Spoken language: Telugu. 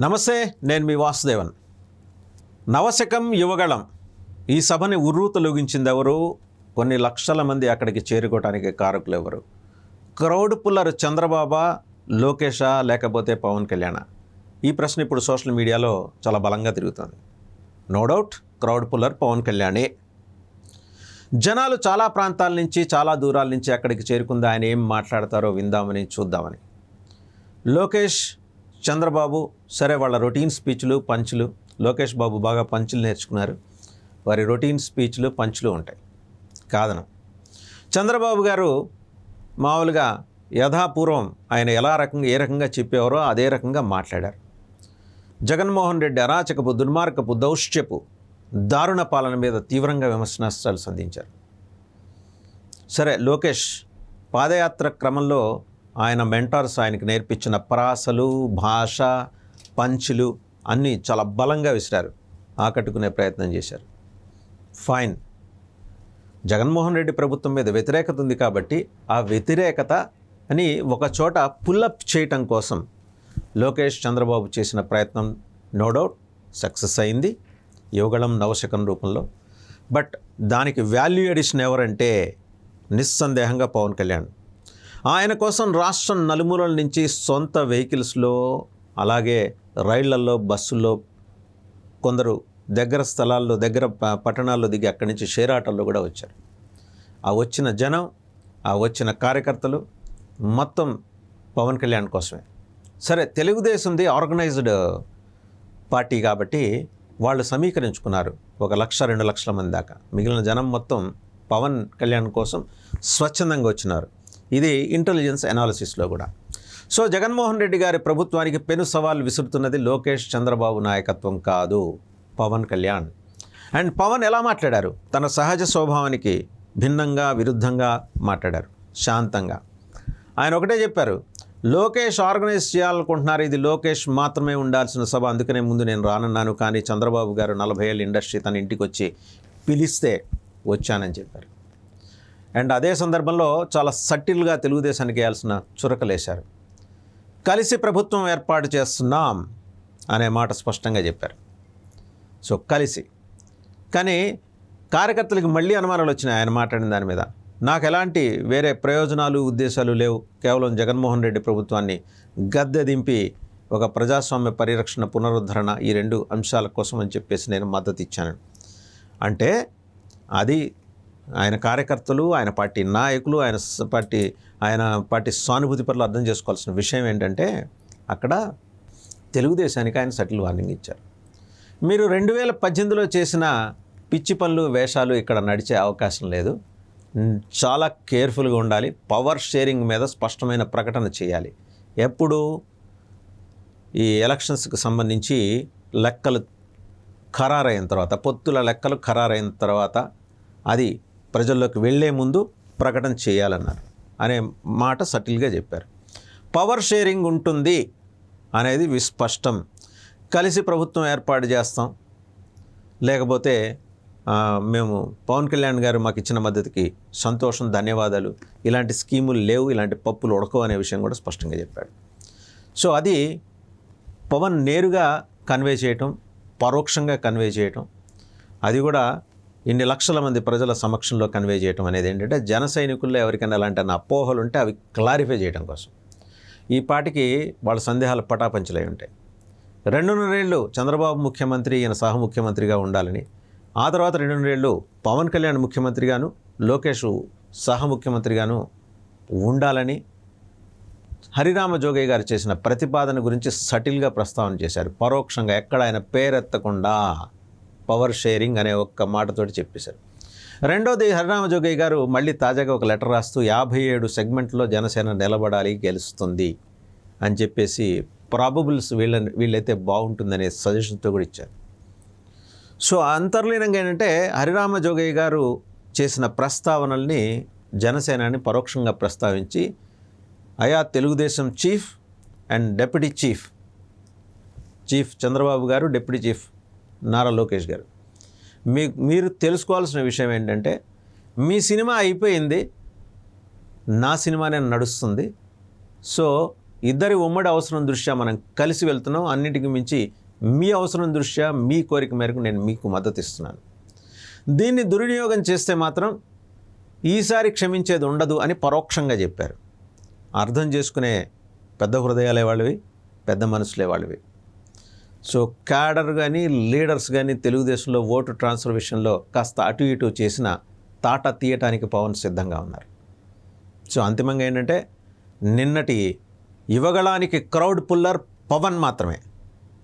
నమస్తే నేను మీ వాసుదేవన్. నవశకం యువగళం. ఈ సభని ఉర్రూతలుగించింది ఎవరు కొన్ని లక్షల మంది అక్కడికి చేరుకోవడానికి కారకులు ఎవరు క్రౌడ్ పుల్లర్ చంద్రబాబా లోకేషా లేకపోతే పవన్ కళ్యాణ? ఈ ప్రశ్న ఇప్పుడు సోషల్ మీడియాలో చాలా బలంగా తిరుగుతుంది. No doubt crowd puller Pawan కళ్యాణే. జనాలు చాలా ప్రాంతాల నుంచి చాలా దూరాల నుంచి అక్కడికి చేరుకుందా ఆయన ఏం మాట్లాడతారో విందామని చూద్దామని. లోకేష్ చంద్రబాబు సరే వాళ్ళ రొటీన్ స్పీచ్లు పంచులు లోకేష్ బాబు బాగా పంచులు నేర్చుకున్నారు. వారి రొటీన్ స్పీచ్లు పంచులు ఉంటాయి. కాదను. చంద్రబాబు గారు మామూలుగా యథాపూర్వం ఆయన ఎలా రకంగా ఏ రకంగా చెప్పేవారో అదే రకంగా మాట్లాడారు. జగన్మోహన్ రెడ్డి అరాచకపు దుర్మార్గపు దౌష్ట్యపు దారుణ పాలన మీద తీవ్రంగా విమర్శనాస్త్రాలు సంధించారు. సరే లోకేష్ పాదయాత్ర క్రమంలో ఆయన మెంటార్స్ ఆయనకు నేర్పించిన ప్రాసలు భాష పంచులు అన్నీ చాలా బలంగా విసిరారు. ఆకట్టుకునే ప్రయత్నం చేశారు. ఫైన్. జగన్మోహన్ రెడ్డి ప్రభుత్వం మీద వ్యతిరేకత ఉంది కాబట్టి ఆ వ్యతిరేకత అని ఒక చోట పుల్లప్ చేయటం కోసం లోకేష్ చంద్రబాబు చేసిన ప్రయత్నం నో డౌట్ సక్సెస్ అయింది. యువగళం నవశకం రూపంలో. బట్ దానికి వాల్యూ ఎడిషన్ ఎవరంటే నిస్సందేహంగా పవన్ కళ్యాణ్. ఆయన కోసం రాష్ట్రం నలుమూలల నుంచి సొంత వెహికల్స్లో అలాగే రైళ్ళలో బస్సుల్లో కొందరు దగ్గర స్థలాల్లో దగ్గర పట్టణాల్లో దిగి అక్కడి నుంచి షేర్ ఆటోల్లో కూడా వచ్చారు. ఆ వచ్చిన జనం ఆ వచ్చిన కార్యకర్తలు మొత్తం పవన్ కళ్యాణ్ కోసమే. సరే తెలుగుదేశంది ఆర్గనైజ్డ్ పార్టీ కాబట్టి వాళ్ళు సమీకరించుకున్నారు ఒక లక్ష రెండు లక్షల మంది దాకా. మిగిలిన జనం మొత్తం పవన్ కళ్యాణ్ కోసం స్వచ్ఛందంగా వచ్చినారు. ఇది ఇంటెలిజెన్స్ అనాలిసిస్లో కూడా. సో జగన్మోహన్ రెడ్డి గారి ప్రభుత్వానికి పెను సవాల్ విసురుతున్నది లోకేష్ చంద్రబాబు నాయకత్వం కాదు పవన్ కళ్యాణ్. అండ్ పవన్ ఎలా మాట్లాడారు? తన సహజ స్వభావానికి భిన్నంగా విరుద్ధంగా మాట్లాడారు శాంతంగా. ఆయన ఒకటే చెప్పారు లోకేష్ ఆర్గనైజ్ చేయాలనుకుంటున్నారు ఇది లోకేష్ మాత్రమే ఉండాల్సిన సభ అందుకనే ముందు నేను రానున్నాను కానీ చంద్రబాబు గారు నలభై ఏళ్ళ ఇండస్ట్రీ తన ఇంటికి వచ్చి పిలిస్తే వచ్చానని చెప్పారు. అండ్ అదే సందర్భంలో చాలా సటిల్గా తెలుగుదేశానికి వేయాల్సిన చురకలేశారు. కలిసి ప్రభుత్వం ఏర్పాటు చేస్తున్నాం అనే మాట స్పష్టంగా చెప్పారు. సో కలిసి. కానీ కార్యకర్తలకు మళ్ళీ అనుమానాలు వచ్చినాయి ఆయన మాట్లాడిన దాని మీద. నాకు ఎలాంటి వేరే ప్రయోజనాలు ఉద్దేశాలు లేవు. కేవలం జగన్మోహన్ రెడ్డి ప్రభుత్వాన్ని గద్దె దింపి ఒక ప్రజాస్వామ్య పరిరక్షణ పునరుద్ధరణ ఈ రెండు అంశాల కోసం అని చెప్పేసి నేను మద్దతు ఇచ్చాను. అంటే అది ఆయన కార్యకర్తలు ఆయన పార్టీ నాయకులు ఆయన పార్టీ ఆయన పార్టీ సానుభూతి పట్ల అర్థం చేసుకోవాల్సిన విషయం ఏంటంటే అక్కడ తెలుగుదేశానికి ఆయన సటిల్ వార్నింగ్ ఇచ్చారు. మీరు రెండు వేల పద్దెనిమిదిలో చేసిన పిచ్చి పనులు వేషాలు ఇక్కడ నడిచే అవకాశం లేదు. చాలా కేర్ఫుల్గా ఉండాలి. పవర్ షేరింగ్ మీద స్పష్టమైన ప్రకటన చేయాలి. ఎప్పుడు ఈ ఎలక్షన్స్కి సంబంధించి లెక్కలు ఖరారైన తర్వాత పొత్తుల లెక్కలు ఖరారైన తర్వాత అది ప్రజల్లోకి వెళ్ళే ముందు ప్రకటన చేయాలన్నారు అనే మాట సటిల్గా చెప్పారు. పవర్ షేరింగ్ ఉంటుంది అనేది విస్పష్టం. కలిసి ప్రభుత్వం ఏర్పాటు చేస్తాం. లేకపోతే మేము పవన్ కళ్యాణ్ గారు మాకు ఇచ్చిన మద్దతుకి సంతోషం ధన్యవాదాలు ఇలాంటి స్కీములు లేవు ఇలాంటి పప్పులు ఉడకవు అనే విషయం కూడా స్పష్టంగా చెప్పాడు. సో అది పవన్ నేరుగా కన్వే చేయటం పరోక్షంగా కన్వే చేయటం అది కూడా ఇన్ని లక్షల మంది ప్రజల సమక్షంలో కన్వే చేయటం అనేది ఏంటంటే జన సైనికుల్లో ఎవరికైనా అలాంటి అపోహలు ఉంటే అవి క్లారిఫై చేయడం కోసం. ఈ పాటికి వాళ్ళ సందేహాలు పటాపంచలై ఉంటాయి. రెండున్నరేళ్ళు చంద్రబాబు ముఖ్యమంత్రి ఈయన సహ ముఖ్యమంత్రిగా ఉండాలని ఆ తర్వాత రెండున్నరేళ్ళు పవన్ కళ్యాణ్ ముఖ్యమంత్రిగాను లోకేష్ సహ ముఖ్యమంత్రిగాను ఉండాలని హరిరామ జోగయ్య గారు చేసిన ప్రతిపాదన గురించి సటిల్గా ప్రస్తావన చేశారు. పరోక్షంగా ఎక్కడ ఆయన పేరెత్తకుండా పవర్ షేరింగ్ అనే ఒక్క మాటతోటి చెప్పేశారు. రెండోది హరిరామ జోగయ్య గారు మళ్ళీ తాజాగా ఒక లెటర్ రాస్తూ యాభై ఏడు సెగ్మెంట్లో జనసేన నిలబడాలి గెలుస్తుంది అని చెప్పేసి ప్రాబబుల్స్ వీళ్ళ వీళ్ళైతే బాగుంటుందనే సజెషన్తో కూడా ఇచ్చారు. సో అంతర్లీనంగా ఏంటంటే హరిరామ జోగయ్య గారు చేసిన ప్రస్తావనల్ని జనసేనాని పరోక్షంగా ప్రస్తావించి అయా Telugu Desam chief and deputy chief chief Chandrababu garu deputy chief Nara Lokesh గారు. మీ మీరు తెలుసుకోవాల్సిన విషయం ఏంటంటే మీ సినిమా అయిపోయింది నా సినిమానే నడుస్తుంది. సో ఇద్దరి ఉమ్మడి అవసరం దృష్ట్యా మనం కలిసి వెళ్తున్నాం. అన్నిటికీ మించి మీ అవసరం దృష్ట్యా మీ కోరిక మేరకు నేను మీకు మద్దతు ఇస్తున్నాను దీన్ని దుర్వినియోగం చేస్తే మాత్రం ఈసారి క్షమించేది ఉండదు అని పరోక్షంగా చెప్పారు. అర్థం చేసుకునే పెద్ద హృదయాలే వాళ్ళవి పెద్ద మనసులే వాళ్ళవి. సో క్యాడర్ కానీ లీడర్స్ కానీ తెలుగుదేశంలో ఓటు ట్రాన్స్ఫర్ విషయంలో కాస్త అటు ఇటు చేసిన తాట తీయటానికి పవన్ సిద్ధంగా ఉన్నారు. సో అంతిమంగా ఏంటంటే నిన్నటి యువగళానికి క్రౌడ్ పుల్లర్ పవన్ మాత్రమే.